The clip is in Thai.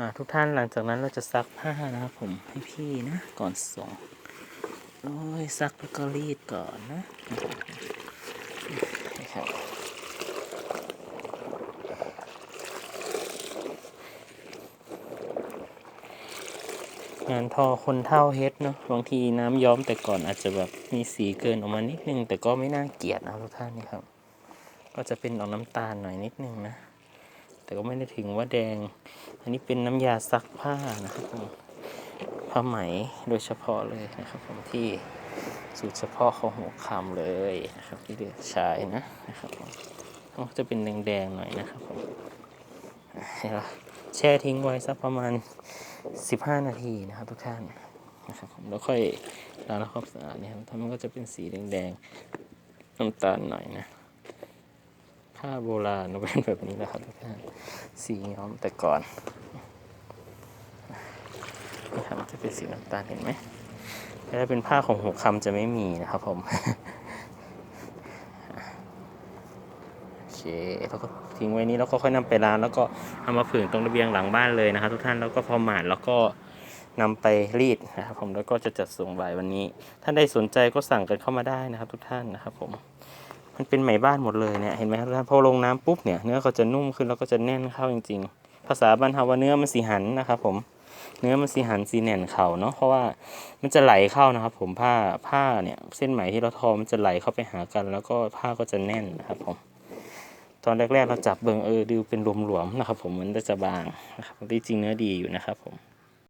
่าทุกท่านหลังจากนั้นเราจะซักผ้านะครับผมให้พี่นะ ก่อนส่งโอ้ยซักแล้วก็รีดก่อนนะงานทอคนเท่าเฮ็ดเนาะบางทีน้ำย้อมแต่ก่อนอาจจะแบบมีสีเกินออกมานิดนึง แต่ก็ไม่น่าเกลียดนะทุกท่านนี่ครับ ก็จะเป็นออกน้ำตาลหน่อยนิดนึงนะ แต่ก็ไม่ได้ถึงว่าแดง อันนี้เป็นน้ำยาซักผ้านะครับผมผ้าไหมโดยเฉพาะเลยนะครับผมที่สูตรเฉพาะของหัวคำเลยนะครับที่เลือกใช้นะนะครับผมก็จะเป็นแดงๆหน่อยนะครับผมแช่ทิ้งไว้สักประมาณ 15 นาทีนะครับทุกท่านนะครับผมแล้วค่อยล้างแล้วความสะอาดเนี่ยครับถ้ามันก็จะเป็นสีแดงๆน้ำตาลหน่อยนะ ผ้าโบราณเป็นแบบนี้แหละครับทุกท่านสีย้อมแต่ก่อนนี่ครับจะเป็นสีน้ำตาลเห็นไหมถ้าเป็นผ้าของหัวคำจะไม่มีนะครับผมโอเคแล้วก็ทิ้งไว้นี้แล้วก็ค่อยนำไปล้างแล้วก็เอามาผึ่งตรงระเบียงหลังบ้านเลยนะครับ ทุกท่านแล้วก็พอหมาดแล้วก็นำไปรีดนะครับผมแล้วก็จะจัดส่งบ่ายวันนี้ ท่านใดสนใจก็สั่งกันเข้ามาได้นะครับ ทุกท่านนะครับผม มันเป็นไหมบ้านหมดเลยเนี่ยเห็นไหมครับพอลงน้ำปุ๊บเนี่ยเนื้อเขาจะนุ่มขึ้นแล้วก็จะแน่นเข้าจริง ๆ ภาษาบ้านเฮาว่าเนื้อมันสีหันนะครับผมเนื้อมันสีหันสีแน่นเข่าเนาะเพราะว่ามันจะไหลเข้านะครับ ผมผ้าผ้าเนี่ยเส้นไหมที่เราทอมันจะไหลเข้าไปหากัน แล้วก็ผ้าก็จะแน่นนะครับผมตอนแรกๆเราจับเบิงเออดูเป็นหลวมๆนะครับ ผมมันจะบางนะครับที่จริงเนื้อดีอยู่นะครับผม